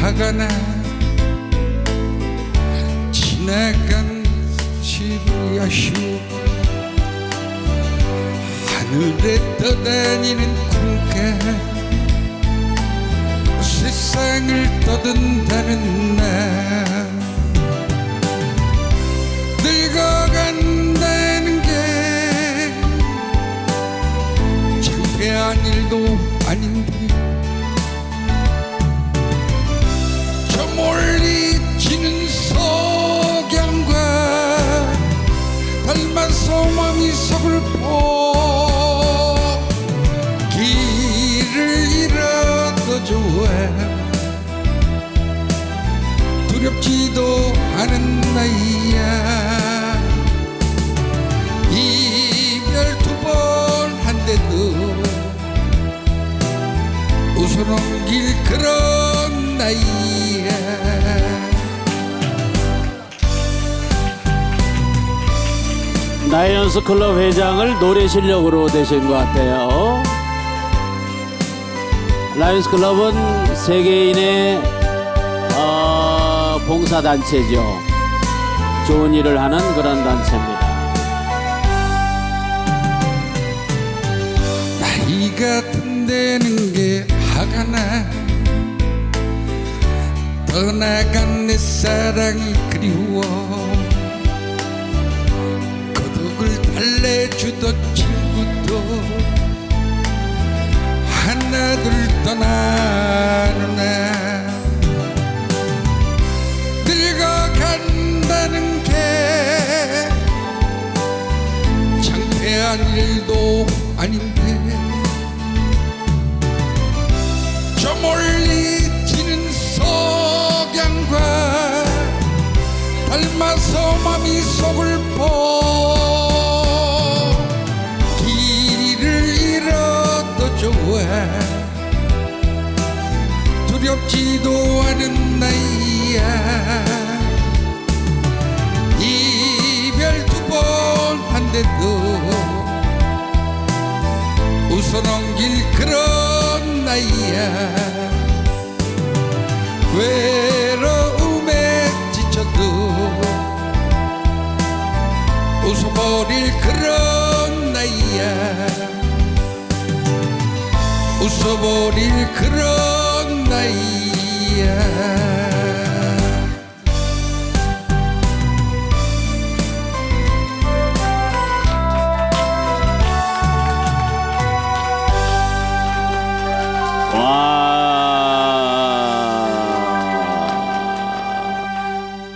화가 나. 지나간 시리 아쉬워. 하늘에 떠다니는 구가 세상을 떠든다는 날 길을 잃어도 좋아. 두렵지도 않은 나이야. 이별 두 번 한데도 웃어넘길 그런 나이 라이언스 클럽 회장을 노래 실력으로 되신 것 같아요. 라이언스 클럽은 세계인의 어, 봉사단체죠. 좋은 일을 하는 그런 단체입니다. 나이가 든다는 게 화가 나 떠나간 내 사랑이 그리워 달래주던 친구도 하나둘 떠나느나 늙어간다는 게 창피한 일도 아닌데 저 멀리 지는 석양과 닮아서 맘이 서글 않은 나이야. 이별 두 번 한데도 웃어넘길 그런 나이야. 외로움에 지쳐도 웃어버릴 그런 나이야. 웃어버릴 그런 哇。